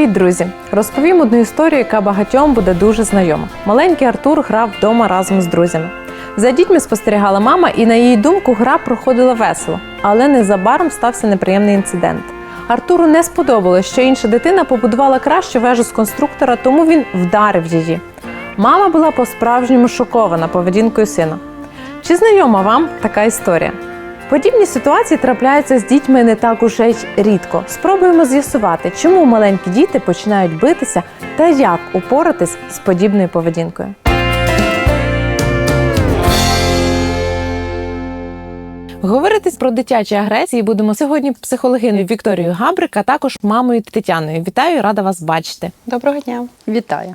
Привіт, друзі! Розповім одну історію, яка багатьом буде дуже знайома. Маленький Артур грав вдома разом з друзями. За дітьми спостерігала мама, і на її думку, гра проходила весело, але незабаром стався неприємний інцидент. Артуру не сподобалось, що інша дитина побудувала кращу вежу з конструктора, тому він вдарив її. Мама була по-справжньому шокована поведінкою сина. Чи знайома вам така історія? Подібні ситуації трапляються з дітьми не так уже й рідко. Спробуємо з'ясувати, чому маленькі діти починають битися та як упоратись з подібною поведінкою. Говорити про дитячі агресії будемо сьогодні психологиною Вікторією Габрик, а також мамою Тетяною. Вітаю, рада вас бачити. Доброго дня. Вітаю.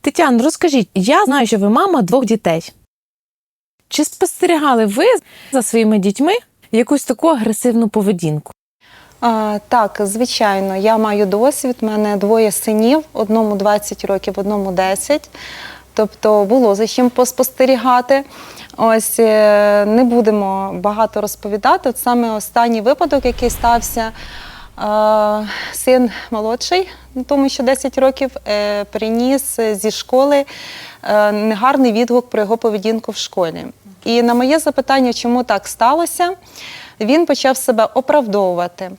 Тетян, розкажіть, я знаю, що ви мама двох дітей. Чи спостерігали ви за своїми дітьми якусь таку агресивну поведінку? А, так, звичайно, я маю досвід. У мене двоє синів, одному 20 років, одному 10. Тобто було за чим поспостерігати. Ось е, не будемо багато розповідати. От саме останній випадок, який стався. е, Син молодший, тому що 10 років, е, приніс зі школи негарний відгук про його поведінку в школі. І на моє запитання, чому так сталося, він почав себе оправдовувати.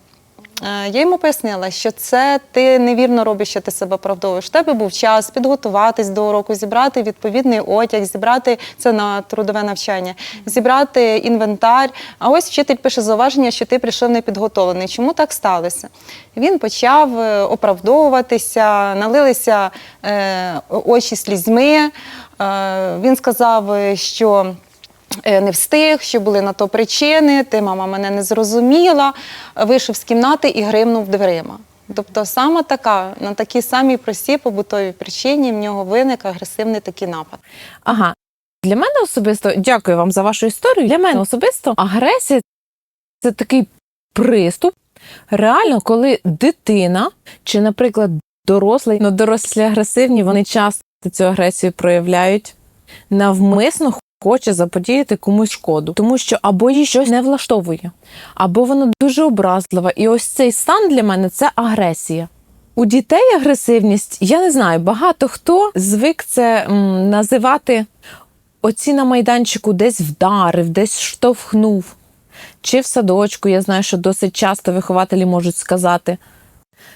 Е, Я йому пояснила, що це ти невірно робиш, що ти себе оправдовуєш. У тебе був час підготуватись до уроку, зібрати відповідний одяг, зібрати це на трудове навчання, зібрати інвентар. А ось вчитель пише зауваження, що ти прийшов непідготовлений. Чому так сталося? Він почав е, оправдовуватися, налилися е, очі слізьми. Він сказав, що. Е, Не встиг, що були на то причини, ти мама мене не зрозуміла, вийшов з кімнати і гримнув дверима. Тобто саме така, на такій самій простій побутовій причині в нього виник агресивний такий напад. Ага. Для мене особисто, дякую вам за вашу історію. Для мене особисто агресія це такий приступ. Реально, коли дитина чи, наприклад, дорослий, ну дорослі агресивні, вони часто цю агресію проявляють навмисно хоче заподіяти комусь шкоду, тому що або їй щось не влаштовує, або вона дуже образлива. І ось цей стан для мене це агресія. У дітей агресивність, я не знаю, багато хто звик це м, називати оці на майданчику десь вдарив, десь штовхнув. Чи в садочку, я знаю, що досить часто вихователі можуть сказати.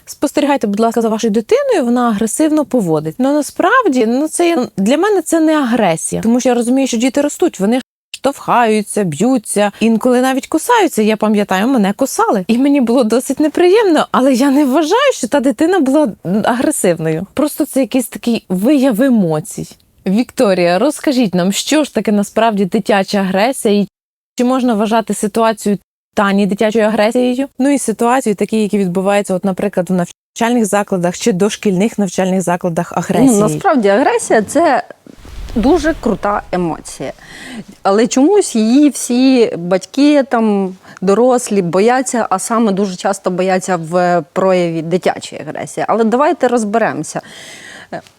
Спостерігайте, будь ласка, за вашою дитиною, вона агресивно поводить. Ну насправді ну це для мене це не агресія, тому що я розумію, що діти ростуть, вони штовхаються, б'ються, інколи навіть кусаються. Я пам'ятаю, мене кусали, і мені було досить неприємно, але я не вважаю, що та дитина була агресивною. Просто це якийсь такий вияв емоцій. Вікторія, розкажіть нам, що ж таке насправді дитяча агресія, і чи можна вважати ситуацію Тані дитячою агресією? Ну і ситуації, такі, які відбуваються, от, наприклад, в навчальних закладах чи дошкільних навчальних закладах агресії. Ну, насправді агресія це дуже крута емоція. Але чомусь її всі батьки, там, дорослі бояться, а саме дуже часто бояться в прояві дитячої агресії. Але давайте розберемося.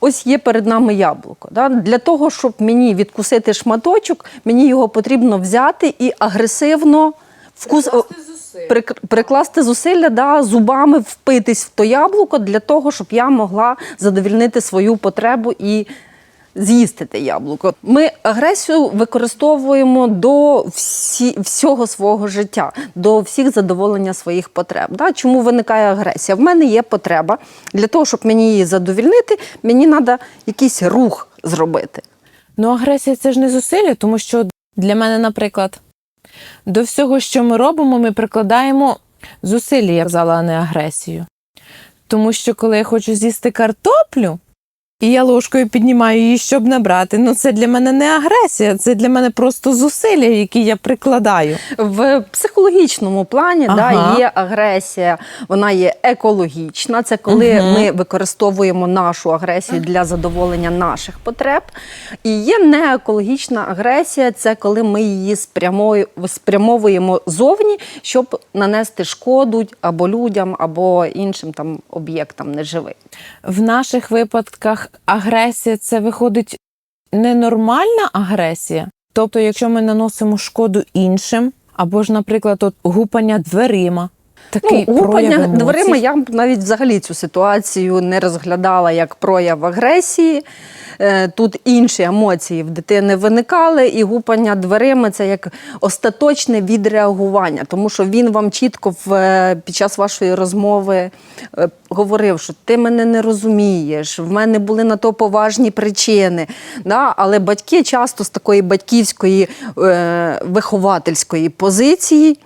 Ось є перед нами яблуко. Да? Для того, щоб мені відкусити шматочок, мені його потрібно взяти і агресивно вкус... прик- прикласти зусилля, да, зубами впитись в то яблуко для того, щоб я могла задовільнити свою потребу і з'їсти те яблуко. Ми агресію використовуємо до всі, всього свого життя, до всіх задоволення своїх потреб. Да? Чому виникає агресія? В мене є потреба. Для того, щоб мені її задовільнити, мені треба якийсь рух зробити. Ну, агресія це ж не зусилля, тому що для мене, наприклад, до всього, що ми робимо, ми прикладаємо зусилля, я казала, а не агресію. Тому що коли я хочу з'їсти картоплю, і я ложкою піднімаю її, щоб набрати, ну це для мене не агресія, це для мене просто зусилля, які я прикладаю. В психологічному плані Ага. да, є агресія, вона є екологічна. Це коли Мгм. ми використовуємо нашу агресію для задоволення наших потреб. І є неекологічна агресія, це коли ми її спрямовуємо зовні, щоб нанести шкоду або людям, або іншим там об'єктам неживим. В наших випадках агресія це виходить ненормальна агресія. Тобто, якщо ми наносимо шкоду іншим, або ж, наприклад, от гупання дверима, такий ну, гупання дверима я б навіть взагалі цю ситуацію не розглядала як прояв агресії. Е, Тут інші емоції в дитини виникали, і гупання дверима це як остаточне відреагування, тому що він вам чітко в, е, під час вашої розмови е, говорив, що ти мене не розумієш, в мене були на то поважні причини. Да? Але батьки часто з такої батьківської е, виховательської позиції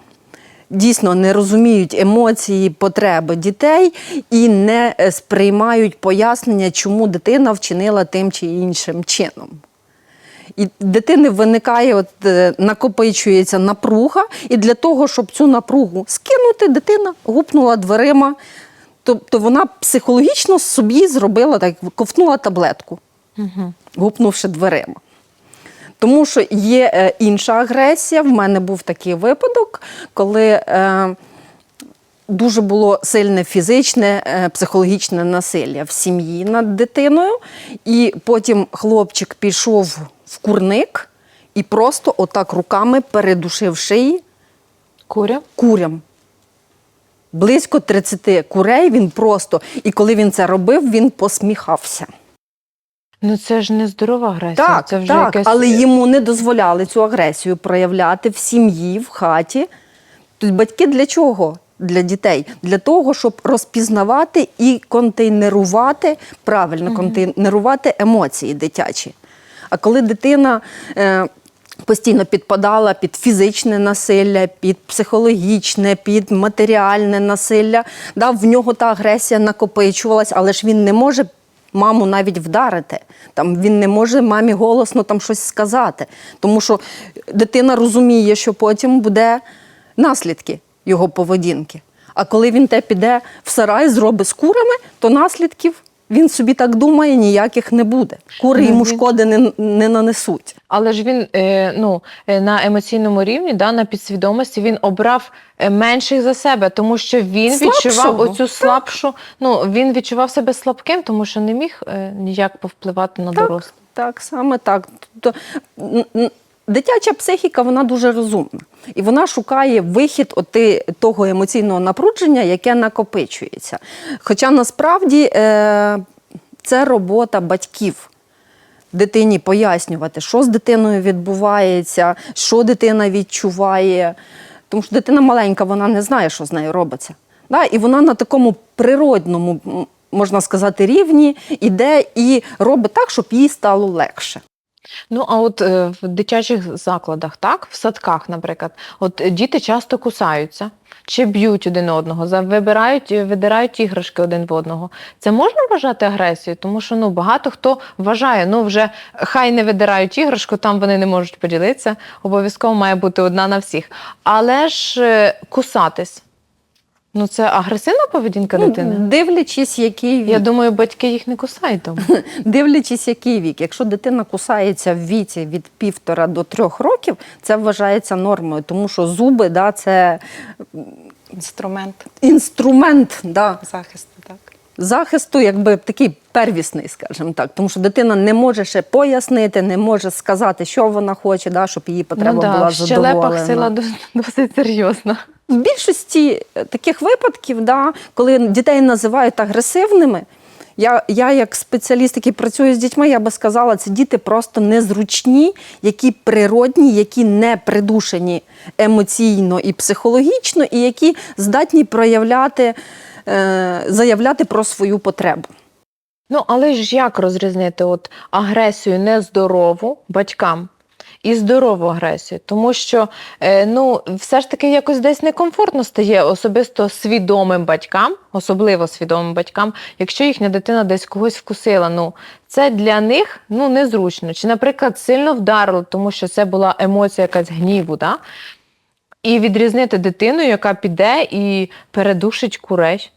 дійсно не розуміють емоції, потреби дітей і не е, сприймають пояснення, чому дитина вчинила тим чи іншим чином. І дитини виникає, от, е, накопичується напруга, і для того, щоб цю напругу скинути, дитина гупнула дверима. Тобто вона психологічно собі зробила так, ковтнула таблетку, гупнувши дверима. Тому що є е, інша агресія. В мене був такий випадок, коли е, дуже було сильне фізичне, е, психологічне насилля в сім'ї над дитиною. І потім хлопчик пішов в курник і просто отак руками передушив шиї Куря? курям. Близько 30 курей він просто, і коли він це робив, він посміхався. Ну це ж не здорова агресія. Так, це вже так, якесь... але йому не дозволяли цю агресію проявляти в сім'ї, в хаті. Тобто батьки для чого? Для дітей? Для того, щоб розпізнавати і контейнерувати, правильно контейнерувати емоції дитячі. А коли дитина е, постійно підпадала під фізичне насилля, під психологічне, під матеріальне насилля, да, в нього та агресія накопичувалась, але ж він не може маму навіть вдарити. Там він не може мамі голосно там щось сказати, тому що дитина розуміє, що потім буде наслідки його поведінки. А коли він те піде в сарай, зробить з курами, то наслідків він собі так думає, ніяких не буде. Кури йому шкоди не, не нанесуть. Але ж він е, ну, е, на емоційному рівні, да, на підсвідомості, він обрав е, менших за себе, тому що він відчував оцю слабшу. Ну, він відчував себе слабким, тому що не міг е, ніяк повпливати на дорослих. Так, саме так. Дитяча психіка вона дуже розумна. І вона шукає вихід оти, того емоційного напрудження, яке накопичується. Хоча насправді е, це робота батьків. Дитині пояснювати, що з дитиною відбувається, що дитина відчуває. Тому що дитина маленька, вона не знає, що з нею робиться. Да? І вона на такому природному, можна сказати, рівні іде і робить так, щоб їй стало легше. Ну, а от е, в дитячих закладах, так, в садках, наприклад, от діти часто кусаються чи б'ють один одного, вибирають, е, видирають іграшки один в одного. Це можна вважати агресією? Тому що ну, багато хто вважає, ну вже хай не видирають іграшку, там вони не можуть поділитися, обов'язково має бути одна на всіх. Але ж е, кусатись. Ну, це агресивна поведінка дитини. Ну, дивлячись, який вік. Я думаю, батьки їх не кусають там. Дивлячись, який вік. Якщо дитина кусається в віці від півтора до трьох років, це вважається нормою, тому що зуби да, це Інструмент інструмент да, захисту, так. Захисту, якби такий первісний, скажімо так. Тому що дитина не може ще пояснити, не може сказати, що вона хоче, да, щоб її потреба ну, да, була в задоволена. сила досить серйозна. В більшості е, таких випадків, да, коли дітей називають агресивними, я, я як спеціаліст, який працює з дітьми, я би сказала, це діти просто незручні, які природні, які не придушені емоційно і психологічно, і які здатні проявляти, заявляти про свою потребу. Ну, але ж як розрізнити от агресію нездорову батькам і здорову агресію? Тому що е, ну, все ж таки якось десь некомфортно стає особисто свідомим батькам, особливо свідомим батькам, якщо їхня дитина десь когось вкусила. Ну, це для них ну, незручно. Чи, наприклад, сильно вдарило, тому що це була емоція якась гніву. Да? І відрізнити дитину, яка піде і передушить курей.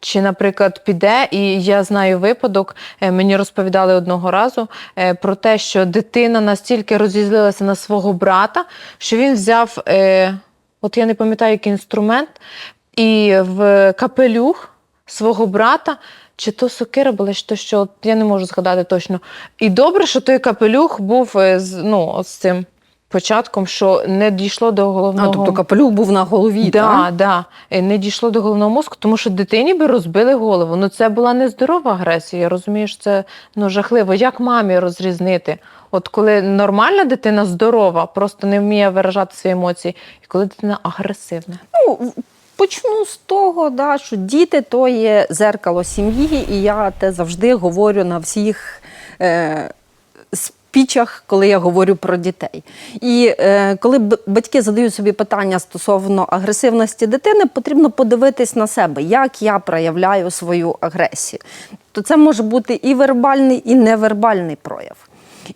Чи, наприклад, піде, і я знаю випадок, е, мені розповідали одного разу е, про те, що дитина настільки розізлилася на свого брата, що він взяв, е, от я не пам'ятаю, який інструмент, і в капелюх свого брата, чи то сокира була, чи то що, я не можу згадати точно. І добре, що той капелюх був ну, з цим початком, що не дійшло до А, головного тобто капелюх був на голові. Да, так? да. Е, Не дійшло до головного мозку, тому що дитині би розбили голову. Ну це була нездорова агресія. Я розумію, що це ну, жахливо. Як мамі розрізнити? От коли нормальна дитина здорова, просто не вміє виражати свої емоції, і коли дитина агресивна. Ну, почну з того, да, що діти то є зеркало сім'ї, і я те завжди говорю на всіх е, спічах, коли я говорю про дітей. І е, коли батьки задають собі питання стосовно агресивності дитини, потрібно подивитись на себе, як я проявляю свою агресію. То це може бути і вербальний, і невербальний прояв.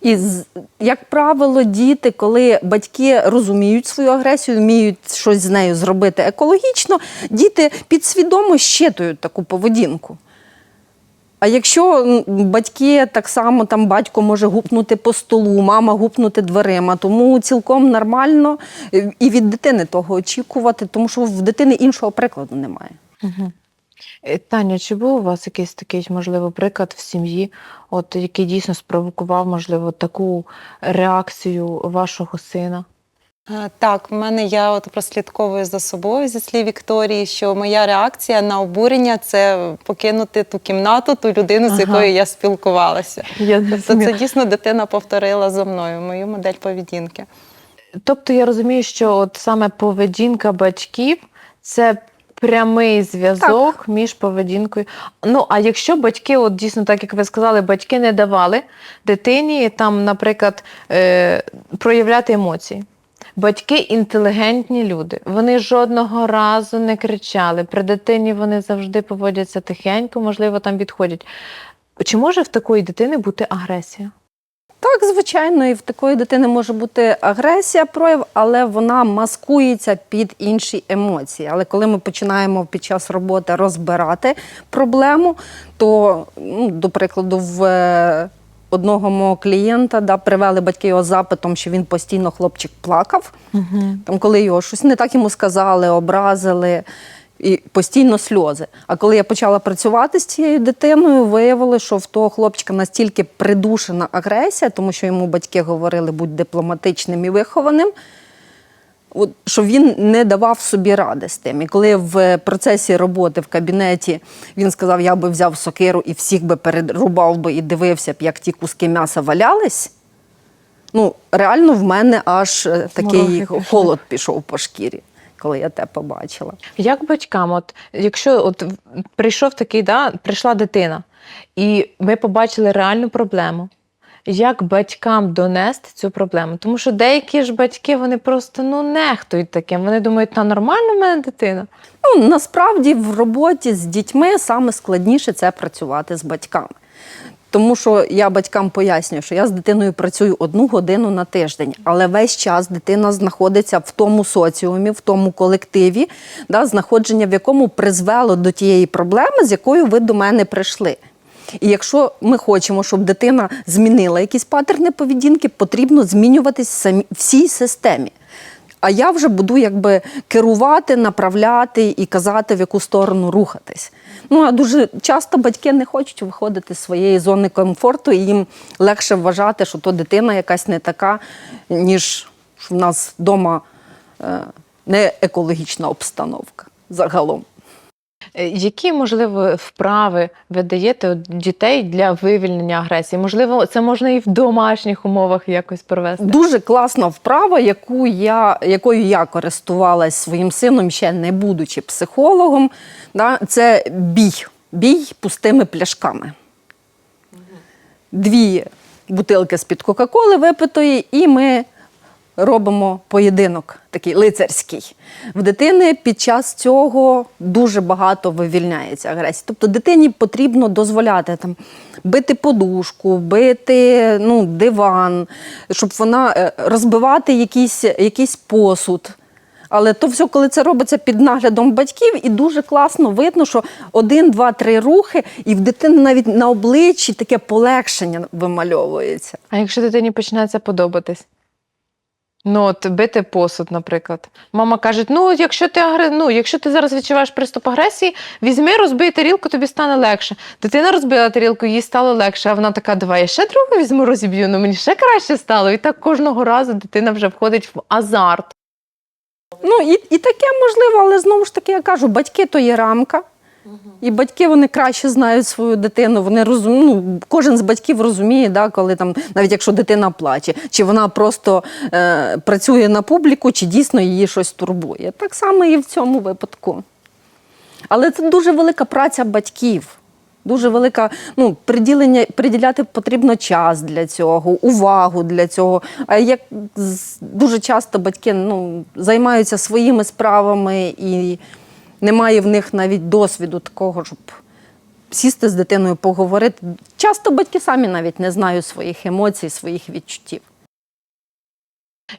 І як правило, діти, коли батьки розуміють свою агресію, вміють щось з нею зробити екологічно, діти підсвідомо щитують таку поведінку. А якщо батьки так само, там батько може гупнути по столу, мама гупнути дверима, тому цілком нормально е, і від дитини того очікувати, тому що в дитини іншого прикладу немає. Е, Таня, чи був у вас якийсь такий, можливо, приклад в сім'ї, от який дійсно спровокував, можливо, таку реакцію вашого сина? Е, Так, в мене я от прослідковую за собою зі слів Вікторії, що моя реакція на обурення це покинути ту кімнату, ту людину, з якою я спілкувалася. Я Тобто це дійсно дитина повторила за мною мою модель поведінки. Тобто я розумію, що от саме поведінка батьків це прямий зв'язок між поведінкою. Ну, а якщо батьки, от дійсно, так як ви сказали, батьки не давали дитині там, наприклад, е, проявляти емоції. Батьки інтелігентні люди. Вони жодного разу не кричали. При дитині вони завжди поводяться тихенько, можливо, там відходять. Чи може в такої дитини бути агресія? Так, звичайно, і в такої дитини може бути агресія, прояв, але вона маскується під інші емоції. Але коли ми починаємо під час роботи розбирати проблему, то, ну, до прикладу, в е, одного мого клієнта да, привели батьки його запитом, що він постійно хлопчик плакав. Там, коли його щось не так йому сказали, образили. І постійно сльози. А коли я почала працювати з цією дитиною, виявили, що в того хлопчика настільки придушена агресія, тому що йому батьки говорили будь дипломатичним і вихованим, от, що він не давав собі ради з тим. І коли в процесі роботи в кабінеті він сказав, я би взяв сокиру і всіх би перерубав би і дивився б, як ті куски м'яса валялись. Ну, реально в мене аж е, такий пішли. холод пішов по шкірі, коли я те побачила. Як батькам, от якщо от прийшов такий, да, прийшла дитина, і ми побачили реальну проблему. Як батькам донести цю проблему? Тому що деякі ж батьки вони просто ну нехтують таким. Вони думають, та нормально в мене дитина. Ну, насправді в роботі з дітьми саме складніше це працювати з батьками. Тому що я батькам пояснюю, що я з дитиною працюю одну годину на тиждень, але весь час дитина знаходиться в тому соціумі, в тому колективі, да, знаходження в якому призвело до тієї проблеми, з якою ви до мене прийшли. І якщо ми хочемо, щоб дитина змінила якісь патерни поведінки, потрібно змінюватись самі всій системі. А я вже буду якби керувати, направляти і казати, в яку сторону рухатись. Ну а дуже часто батьки не хочуть виходити з своєї зони комфорту, і їм легше вважати, що то дитина якась не така, ніж в нас вдома е, не екологічна обстановка загалом. Е, Які, можливо, вправи ви даєте дітей для вивільнення агресії? Можливо, це можна і в домашніх умовах якось провести. Дуже класна вправа, яку я, якою я користувалась своїм сином, ще не будучи психологом. Да, це бій. Бій пустими пляшками. Дві бутилки з-під Кока-Коли випитої, і ми робимо поєдинок такий лицарський. В дитини під час цього дуже багато вивільняється агресії. Тобто дитині потрібно дозволяти там бити подушку, бити ну, диван, щоб вона е, розбивати якийсь, якийсь посуд. Але то все, коли це робиться під наглядом батьків, і дуже класно видно, що один, два, три рухи, і в дитини навіть на обличчі таке полегшення вимальовується. А якщо дитині починається подобатись? Ну, от бити посуд, наприклад. Мама каже: ну, якщо ти агре... ну, якщо ти зараз відчуваєш приступ агресії, візьми, розбий тарілку, тобі стане легше. Дитина розбила тарілку, їй стало легше, а вона така, давай я ще другу візьму, розіб'ю, ну мені ще краще стало. І так кожного разу дитина вже входить в азарт. Ну і, і таке можливо, але знову ж таки я кажу, батьки то є рамка. І батьки вони краще знають свою дитину. Вони розум... ну, кожен з батьків розуміє, да, коли там, навіть якщо дитина плаче, чи вона просто е, працює на публіку, чи дійсно її щось турбує. Так само і в цьому випадку. Але це дуже велика праця батьків. Дуже велика, ну, приділення, приділяти потрібно час для цього, увагу для цього. А як дуже часто батьки ну, займаються своїми справами і немає в них навіть досвіду такого, щоб сісти з дитиною, поговорити. Часто батьки самі навіть не знають своїх емоцій, своїх відчуттів.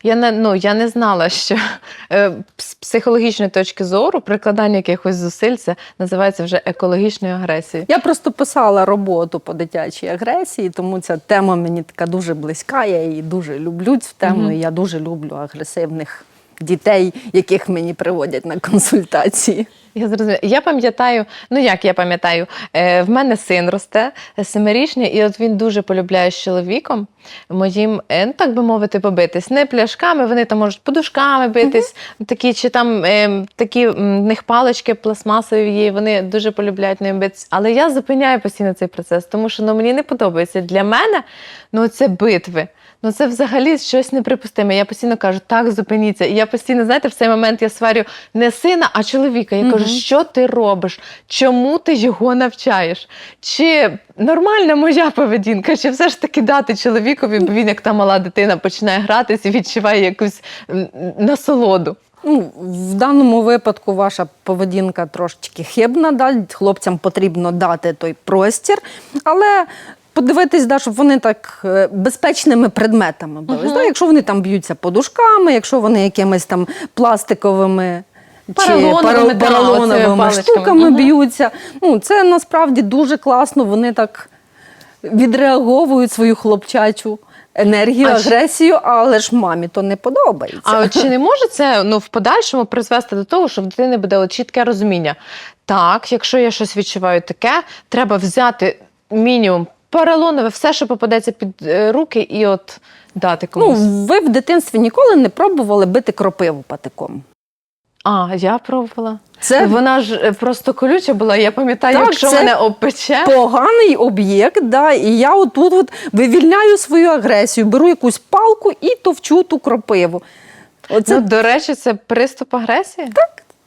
Я не, ну, я не знала, що е, з психологічної точки зору прикладання якихось зусиль це називається вже екологічною агресією. Я просто писала роботу по дитячій агресії, тому ця тема мені така дуже близька. Я її дуже люблю цю тему. Мгм. і Я дуже люблю агресивних дітей, яких мені приводять на консультації. Я зрозуміла. Я пам'ятаю, ну як я пам'ятаю, е, в мене син росте е, семирічний, і от він дуже полюбляє з чоловіком моїм, е, ну так би мовити, побитись. Не пляшками, вони там можуть подушками битись, такі чи там такі в них палички пластмасові є, вони дуже полюбляють ним битись. Але я зупиняю постійно цей процес, тому що ну, мені не подобається. Для мене ну, це битви. Ну, це взагалі щось неприпустиме. Я постійно кажу, так, зупиніться. І я постійно, знаєте, в цей момент я сварю не сина, а чоловіка. Я кажу, що ти робиш? Чому ти його навчаєш? Чи нормальна моя поведінка, чи все ж таки дати чоловікові, бо він, як та мала дитина, починає гратись і відчуває якусь насолоду. Ну, в даному випадку ваша поведінка трошечки хибна. Да? Хлопцям потрібно дати той простір, але подивитись, да, щоб вони так е, безпечними предметами бились. Мгм. Да? Якщо вони там б'ються подушками, якщо вони якимись там пластиковими. Чи да, поролоновими штуками Мгм. б'ються. Ну, це насправді дуже класно. Вони так відреаговують свою хлопчачу енергію, А агресію, але ж мамі то не подобається. А чи не може це ну, в подальшому призвести до того, що в дитини буде чітке розуміння? Так, якщо я щось відчуваю таке, треба взяти мінімум поролонове, все, що попадеться під е, руки, і от дати Ну, ви в дитинстві ніколи не пробували бити кропиву патиком. А, я пробувала. Це Вона ж е, просто колюча була. Я пам'ятаю, Так, якщо це- мене обпече. поганий об'єкт, да, і я отут от вивільняю свою агресію, беру якусь палку і товчу ту кропиву. Оце, Ну, до речі, це приступ агресії?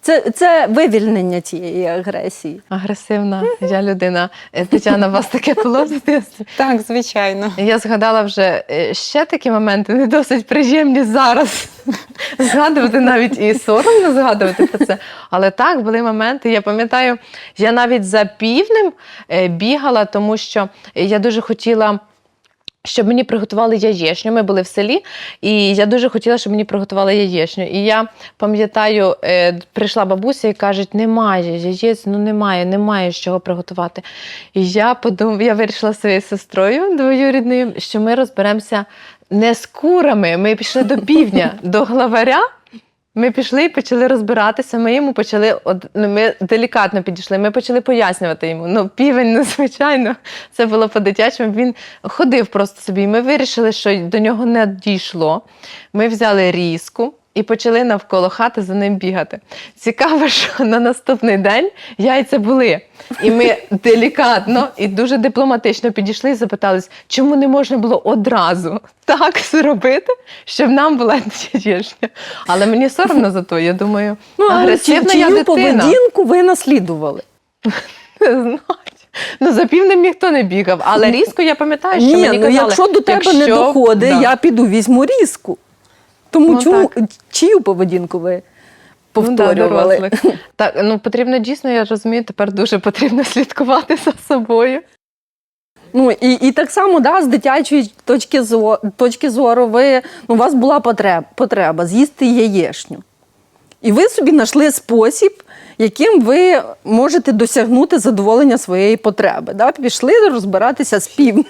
Це, це вивільнення тієї агресії. Агресивна я людина. Е, Тетяна, у вас таке було в дитинстві? Так, звичайно. Я згадала вже е, ще такі моменти, не досить приємні зараз згадувати навіть і соромно згадувати про це. Але так, були моменти. Я пам'ятаю, я навіть за півнем е, бігала, тому що я дуже хотіла. Щоб мені приготували яєчню. Ми були в селі, і я дуже хотіла, щоб мені приготували яєчню. І я пам'ятаю, е, прийшла бабуся і каже, немає яєць, ну немає, немає з чого приготувати. І я подумала, я вирішила своєю сестрою двоюрідною, що ми розберемося не з курами. Ми пішли до півдня, до главаря. Ми пішли і почали розбиратися. Ми йому почали ну, ми делікатно підійшли. Ми почали пояснювати йому. Ну, півень, ну, звичайно, це було по-дитячому. Він ходив просто собі. Ми вирішили, що до нього не дійшло. Ми взяли різку. І почали навколо хати за ним бігати. Цікаво, що на наступний день яйця були. І ми делікатно і дуже дипломатично підійшли і запитались, чому не можна було одразу так зробити, щоб нам була яєчня. Але мені соромно за то. Я думаю, Ну, агресивна чи- я дитина. поведінку ви наслідували? Не знаю. Ну, за півнем ніхто не бігав, але різко я пам'ятаю, що Ні, мені ну якщо до тебе не доходить, Да. я піду візьму різку. Тому Ну, чому, так. чию поведінку ви Ну, да, повторювали? Так, ну потрібно дійсно, я розумію, тепер дуже потрібно слідкувати за собою. Ну і, і так само, да, з дитячої точки зору, точки зору ви, ну, у вас була потреб, потреба з'їсти яєшню. І ви собі знайшли спосіб, яким ви можете досягнути задоволення своєї потреби. Да? Пішли розбиратися з півнем.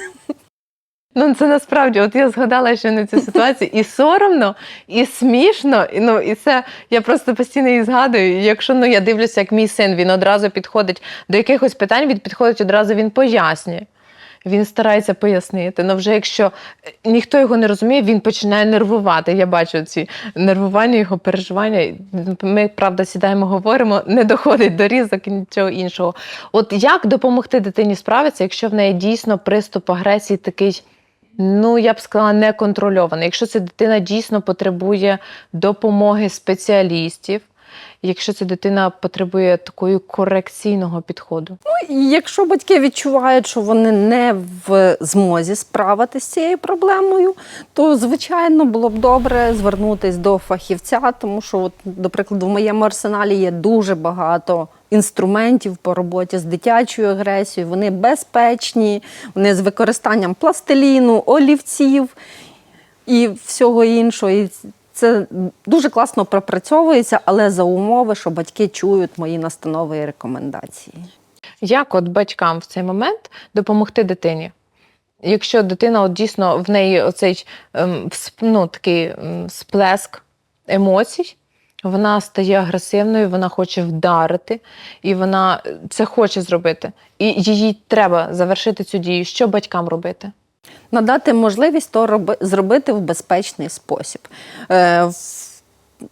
Ну, це насправді, от я згадала ще на цю ситуацію, і соромно, і смішно. І, ну, і це я просто постійно її згадую. Якщо ну, я дивлюся, як мій син, він одразу підходить до якихось питань, він підходить одразу, він пояснює. Він старається пояснити. Ну, вже якщо е, ніхто його не розуміє, він починає нервувати. Я бачу ці нервування, його переживання. Ми, правда, сідаємо, говоримо, не доходить до різок і нічого іншого. От як допомогти дитині справитися, якщо в неї дійсно приступ агресії такий, ну я б сказала, неконтрольований. Якщо ця дитина дійсно потребує допомоги спеціалістів, якщо ця дитина потребує такої корекційного підходу. І Якщо батьки відчувають, що вони не в змозі справитися з цією проблемою, то звичайно було б добре звернутися до фахівця, тому що, от, до прикладу, в моєму арсеналі є дуже багато інструментів по роботі з дитячою агресією. Вони безпечні, вони з використанням пластиліну, олівців і всього іншого. І це дуже класно пропрацьовується, але за умови, що батьки чують мої настанови і рекомендації. Як от батькам в цей момент допомогти дитині? Якщо дитина от дійсно в неї оцей ем, ну, такий ем, сплеск емоцій, вона стає агресивною, вона хоче вдарити, і вона е, це хоче зробити. І їй треба завершити цю дію. Що батькам робити? Надати можливість то роби, зробити в безпечний спосіб. Е,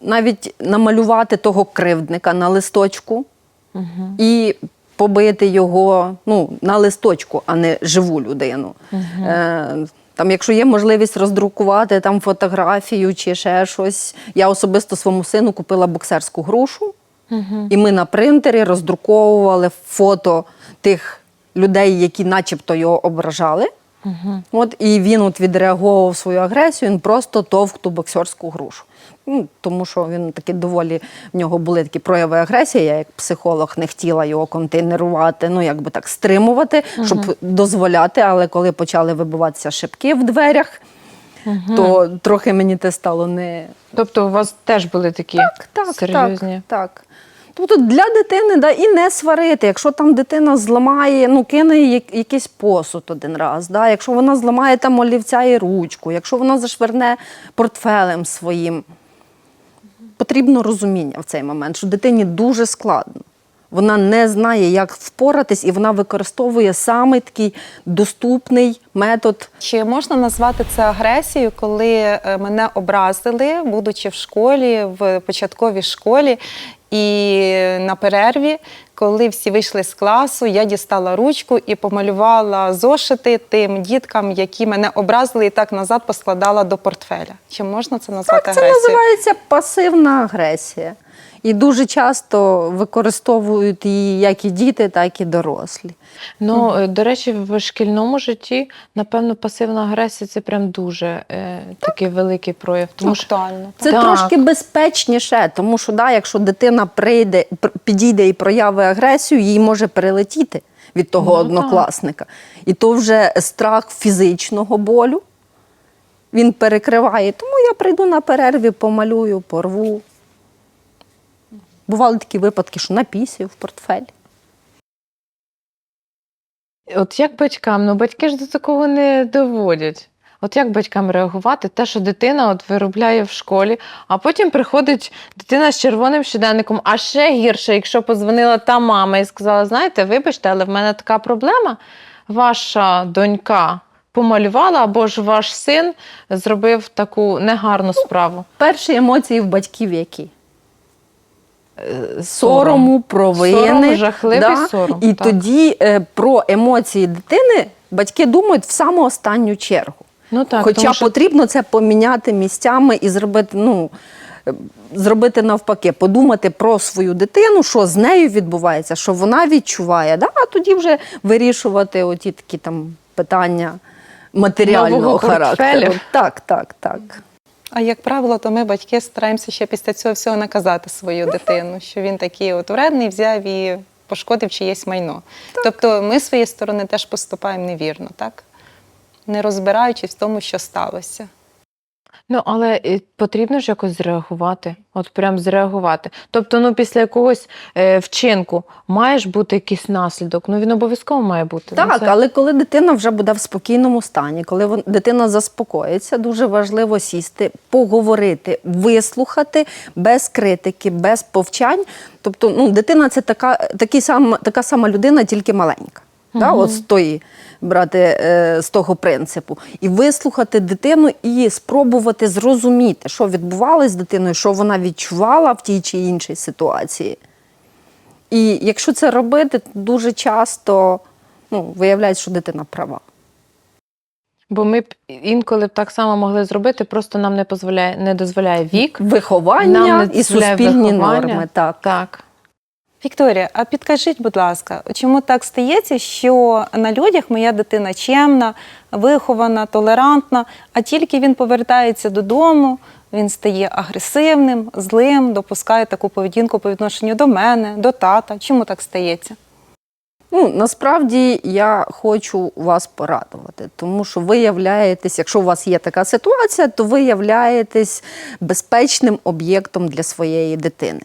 навіть намалювати того кривдника на листочку і побити його ну, на листочку, а не живу людину. Е, там, якщо є можливість роздрукувати там фотографію чи ще щось, я особисто своєму сину купила боксерську грушу, і ми на принтері роздруковували фото тих людей, які начебто його ображали. От і він от відреагував свою агресію, він просто товк ту боксерську грушу. Ну, тому що він таки доволі в нього були такі прояви агресії. Я як психолог не хотіла його контейнерувати, ну якби так стримувати, щоб дозволяти. Але коли почали вибиватися шибки в дверях, то трохи мені те стало не Тобто у вас теж були такі серйозні. так, так. Тобто для дитини да, і не сварити. Якщо там дитина зламає, ну кине якийсь посуд один раз, да, якщо вона зламає там олівця і ручку, якщо вона зашверне портфелем своїм, потрібно розуміння в цей момент, що дитині дуже складно. Вона не знає, як впоратись, і вона використовує саме такий доступний метод Чи можна назвати це агресією, коли е, мене образили, будучи в школі, в початковій школі, і на перерві, коли всі вийшли з класу, я дістала ручку і помалювала зошити тим діткам, які мене образили, і так назад поскладала до портфеля. Чи можна це назвати Так, це агресією? називається пасивна агресія. І дуже часто використовують її як і діти, так і дорослі. Ну, е, до речі, в шкільному житті, напевно, пасивна агресія це прям дуже е, такий великий прояв. Тому що Це Так. трошки безпечніше, тому що да, якщо дитина прийде, пр- підійде і прояви агресію, їй може прилетіти від того Ну, однокласника. І то вже страх фізичного болю. Він перекриває. Тому я прийду на перерві, помалюю, порву. Бували такі випадки, що на напісів в портфель. От як батькам? Ну батьки ж до такого не доводять. От як батькам реагувати? Те, що дитина от виробляє в школі, а потім приходить дитина з червоним щоденником, а ще гірше, якщо позвонила та мама і сказала: знаєте, вибачте, але в мене така проблема. Ваша донька помалювала, або ж ваш син зробив таку негарну справу. Перші емоції в батьків які? Сорому, провини. Сором, жахливий сором, І так. тоді е, про емоції дитини батьки думають в саму останню чергу. Ну так, Хоча тому що потрібно це поміняти місцями і зробити, ну, е, зробити навпаки, подумати про свою дитину, що з нею відбувається, що вона відчуває, да? а тоді вже вирішувати оті такі там питання матеріального Нового характеру. портфелю. Так, так, так. А як правило, то ми батьки стараємося ще після цього всього наказати свою дитину, що він такий от вредний взяв і пошкодив чиєсь майно. Тобто ми з своєї сторони теж поступаємо невірно, так? Не розбираючись в тому, що сталося. Ну, але е, потрібно ж якось зреагувати. От прям зреагувати. Тобто, ну, після якогось е, вчинку має ж бути якийсь наслідок. Ну він обов'язково має бути. Ну, Так, це- але коли дитина вже буде в спокійному стані, коли вон- дитина заспокоїться, дуже важливо сісти, поговорити, вислухати без критики, без повчань. Тобто, ну, дитина це така, такий сам, така сама людина, тільки маленька. Да, от з тої брати е, з того принципу, і вислухати дитину і спробувати зрозуміти, що відбувалося з дитиною, що вона відчувала в тій чи іншій ситуації. І якщо це робити, то дуже часто ну, виявляється, що дитина права. Бо ми б інколи б так само могли зробити, просто нам не дозволяє, не дозволяє вік. Виховання Нам не і суспільні виховання. норми. Так. Так. Вікторія, а підкажіть, будь ласка, чому так стається, що на людях моя дитина чемна, вихована, толерантна, а тільки він повертається додому, він стає агресивним, злим, допускає таку поведінку по відношенню до мене, до тата. Чому так стається? Ну, насправді я хочу вас порадувати, тому що ви являєтесь, якщо у вас є така ситуація, то ви являєтесь безпечним об'єктом для своєї дитини.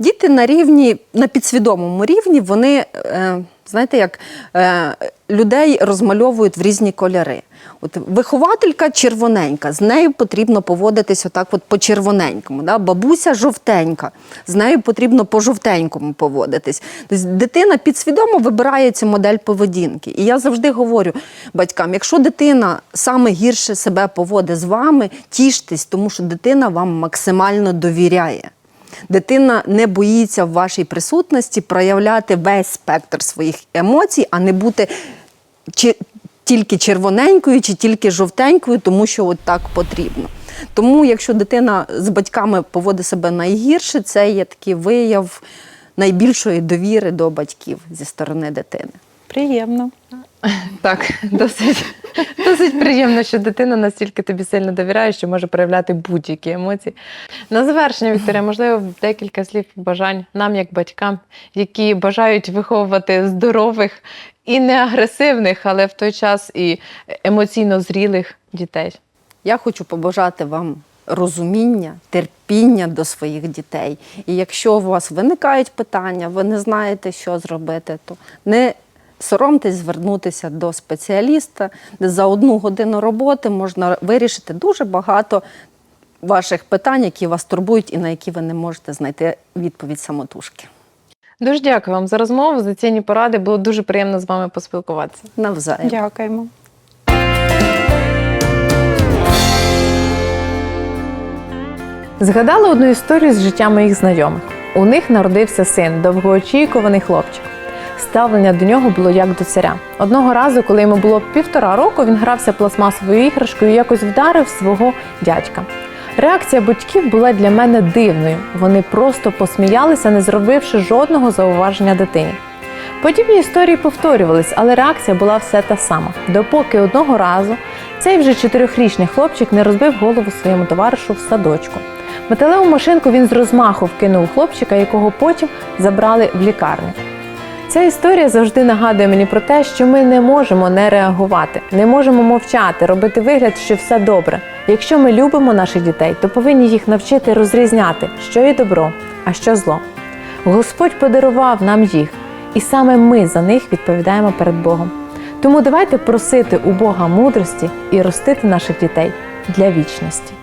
Діти на рівні, на підсвідомому рівні, вони, е, знаєте, як е, людей розмальовують в різні кольори. От вихователька червоненька, з нею потрібно поводитись отак от по червоненькому. Да? Бабуся жовтенька, з нею потрібно по жовтенькому поводитись. Тобто дитина підсвідомо вибирає цю модель поведінки. І я завжди говорю батькам: якщо дитина саме гірше себе поводить з вами, тіштесь, тому що дитина вам максимально довіряє. Дитина не боїться в вашій присутності проявляти весь спектр своїх емоцій, а не бути чи тільки червоненькою, чи тільки жовтенькою, тому що от так потрібно. Тому, якщо дитина з батьками поводить себе найгірше, це є такий вияв найбільшої довіри до батьків зі сторони дитини. Приємно. Так, досить, досить приємно, що дитина настільки тобі сильно довіряє, що може проявляти будь-які емоції. На завершення, Вікторія, можливо, декілька слів бажань нам, як батькам, які бажають виховувати здорових і не агресивних, але в той час і емоційно зрілих дітей. Я хочу побажати вам розуміння, терпіння до своїх дітей. І якщо у вас виникають питання, ви не знаєте, що зробити, то не соромтесь звернутися до спеціаліста, де за одну годину роботи можна вирішити дуже багато ваших питань, які вас турбують і на які ви не можете знайти відповідь самотужки. Дуже дякую вам за розмову, за цінні поради. Було дуже приємно з вами поспілкуватися. Навзаєм. Дякуємо. Згадала одну історію з життя моїх знайомих. У них народився син, довгоочікуваний хлопчик. Ставлення до нього було як до царя. Одного разу, коли йому було півтора року, він грався пластмасовою іграшкою і якось вдарив свого дядька. Реакція батьків була для мене дивною. Вони просто посміялися, не зробивши жодного зауваження дитині. Подібні історії повторювались, але реакція була все та сама. Допоки одного разу цей вже чотирьохрічний хлопчик не розбив голову своєму товаришу в садочку. Металеву машинку він з розмаху вкинув хлопчика, якого потім забрали в лікарню. Ця історія завжди нагадує мені про те, що ми не можемо не реагувати, не можемо мовчати, робити вигляд, що все добре. Якщо ми любимо наших дітей, то повинні їх навчити розрізняти, що є добро, а що зло. Господь подарував нам їх, і саме ми за них відповідаємо перед Богом. Тому давайте просити у Бога мудрості і ростити наших дітей для вічності.